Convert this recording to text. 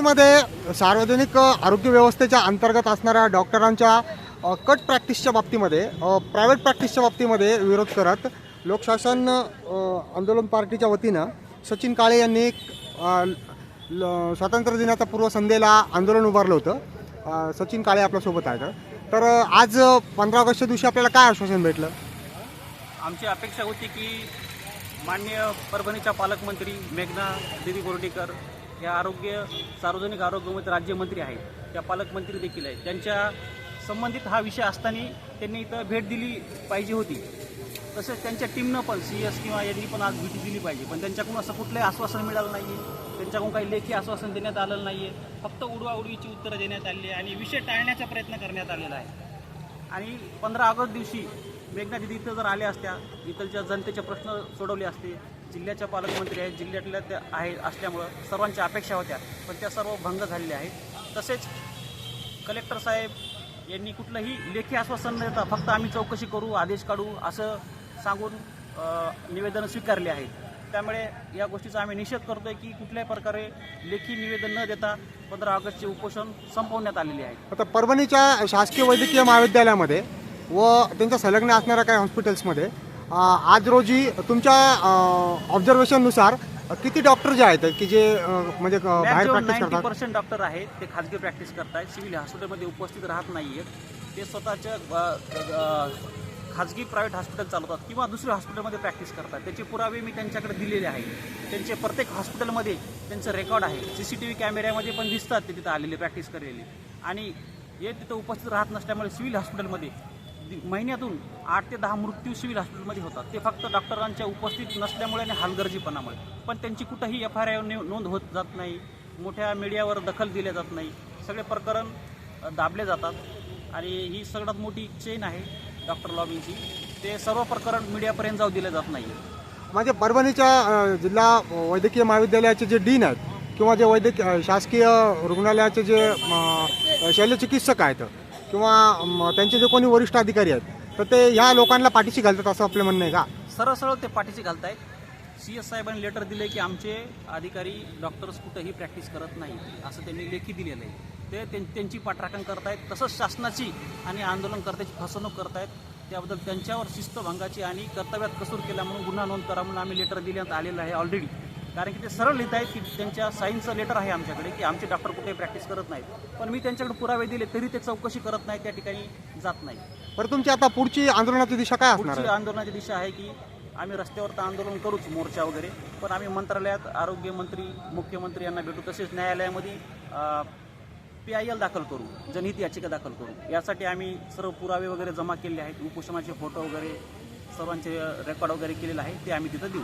मध्ये सार्वजनिक आरोग्य व्यवस्थेच्या अंतर्गत असणाऱ्या डॉक्टरांच्या कट प्रॅक्टिसच्या बाबतीमध्ये प्रायव्हेट प्रॅक्टिसच्या बाबतीमध्ये विरोध करत लोकशासन आंदोलन पार्टीच्या वतीनं सचिन काळे यांनी स्वातंत्र्य दिनाच्या पूर्वसंध्येला आंदोलन उभारलं होतं. सचिन काळे आपल्यासोबत आहेत. तर आज पंधरा ऑगस्टच्या दिवशी आपल्याला काय आश्वासन भेटलं? आमची अपेक्षा होती की मान्य परभणीच्या पालकमंत्री मेघना देवी बोर्डीकर हे आरोग्य सार्वजनिक आरोग्यमंत्री राज्यमंत्री आहेत. त्या पालकमंत्री देखील आहेत. त्यांच्या संबंधित हा विषय असताना त्यांनी इथं भेट दिली पाहिजे होती. तसेच त्यांच्या टीमनं पण सी एस किंवा यांनी पण आज भेटी दिली पाहिजे. पण त्यांच्याकडून असं कुठलंही आश्वासन मिळालं नाही आहे त्यांच्याकडून काही लेखी आश्वासन देण्यात आलेलं नाही आहे फक्त उडवाउडवीची उत्तरं देण्यात आली आहे आणि विषय टाळण्याचा प्रयत्न करण्यात आलेला आहे. आणि पंधरा ऑगस्ट दिवशी मेघना दिदी इथं जर आल्या असत्या इथलच्या जनतेचे प्रश्न सोडवले असते जिल्ह्याच्या पालकमंत्री आहेत जिल्ह्यातल्या त्या आहे असल्यामुळं सर्वांच्या अपेक्षा होत्या पण त्या सर्व भंग झालेल्या आहेत. तसेच कलेक्टर साहेब यांनी कुठलंही लेखी आश्वासन न देता फक्त आम्ही चौकशी करू आदेश काढू असं सांगून निवेदन स्वीकारले आहेत. त्यामुळे या गोष्टीचा आम्ही निषेध करतोय की कुठल्याही प्रकारे लेखी निवेदन न देता पंधरा ऑगस्टचे उपोषण संपवण्यात आलेले आहे. आता परभणीच्या शासकीय वैद्यकीय महाविद्यालयामध्ये व त्यांच्या संलग्न असणाऱ्या काही हॉस्पिटल्समध्ये आज रोजी तुमच्या ऑब्झर्वेशननुसार किती डॉक्टर जे आहेत की जे म्हणजे बाहेर प्रॅक्टिस करतात? पर्सेंट डॉक्टर आहेत ते खाजगी प्रॅक्टिस करतायत सिव्हिल हॉस्पिटलमध्ये उपस्थित राहत नाही आहेत ते स्वतःच्या खाजगी प्रायव्हेट हॉस्पिटल चालवतात किंवा दुसऱ्या हॉस्पिटलमध्ये प्रॅक्टिस करतात. त्याचे पुरावे मी त्यांच्याकडे दिलेले आहेत. त्यांचे प्रत्येक हॉस्पिटलमध्ये त्यांचं रेकॉर्ड आहे. सी सी टी व्ही कॅमेऱ्यामध्ये पण दिसतात ते तिथं आलेले प्रॅक्टिस केलेले आणि हे तिथं उपस्थित राहत नसल्यामुळे सिव्हिल हॉस्पिटलमध्ये महिन्यातून आठ ते दहा मृत्यू सिव्हिल हॉस्पिटलमध्ये होतात. ते फक्त डॉक्टरांच्या उपस्थित नसल्यामुळे आणि हलगर्जीपणामुळे. पण त्यांची कुठंही एफ आय नोंद होत जात नाही. मोठ्या मीडियावर दखल दिल्या जात नाही. सगळे प्रकरण दाबले जातात. आणि ही सगळ्यात मोठी चेन आहे डॉक्टर लॉबिंगची. ते सर्व प्रकरण मीडियापर्यंत जाऊ दिले जात नाही. म्हणजे परभणीच्या जिल्हा वैद्यकीय महाविद्यालयाचे जे डीन आहेत किंवा जे वैद्यकीय शासकीय रुग्णालयाचे जे शल्यचिकित्सक आहेत किंवा त्यांचे जे कोणी वरिष्ठ अधिकारी आहेत तर ते ह्या लोकांना पाठीशी घालतात असं आपलं म्हणणं आहे का? सरळ सरळ ते पाठीशी घालतायत. सी एस साहेबांनी लेटर दिले की आमचे अधिकारी डॉक्टर्स कुठंही प्रॅक्टिस करत नाही असं त्यांनी लेखी दिलेलं आहे. ते त्यां- त्यांची पाठराखण करतायत तसंच शासनाची आणि आंदोलनकर्त्याची फसवणूक करतायत. त्याबद्दल त्यांच्यावर शिस्तभंगाची आणि कर्तव्यात कसूर केला म्हणून गुन्हा नोंद करा म्हणून आम्ही लेटर देण्यात आलेलं आहे ऑलरेडी कारण की ते सरळ लिहित आहेत की त्यांच्या साईनचं लेटर आहे आमच्याकडे की आमचे डॉक्टर कुठे प्रॅक्टिस करत नाहीत. पण मी त्यांच्याकडे पुरावे दिले तरी ते चौकशी करत नाही त्या ठिकाणी जात नाही बरं तुमची आता पुढची आंदोलनाची दिशा काय असणार पुढची आहे? आंदोलनाची दिशा आहे की आम्ही रस्त्यावर तर आंदोलन करूच मोर्चा वगैरे पण आम्ही मंत्रालयात आरोग्यमंत्री मुख्यमंत्री यांना भेटू तसेच न्यायालयामध्ये पी आय एल दाखल करू जनहित याचिका दाखल करू. यासाठी आम्ही सर्व पुरावे वगैरे जमा केले आहेत उपोषणाचे फोटो वगैरे सर्वांचे रेकॉर्ड वगैरे केलेले आहे ते आम्ही तिथं देऊ.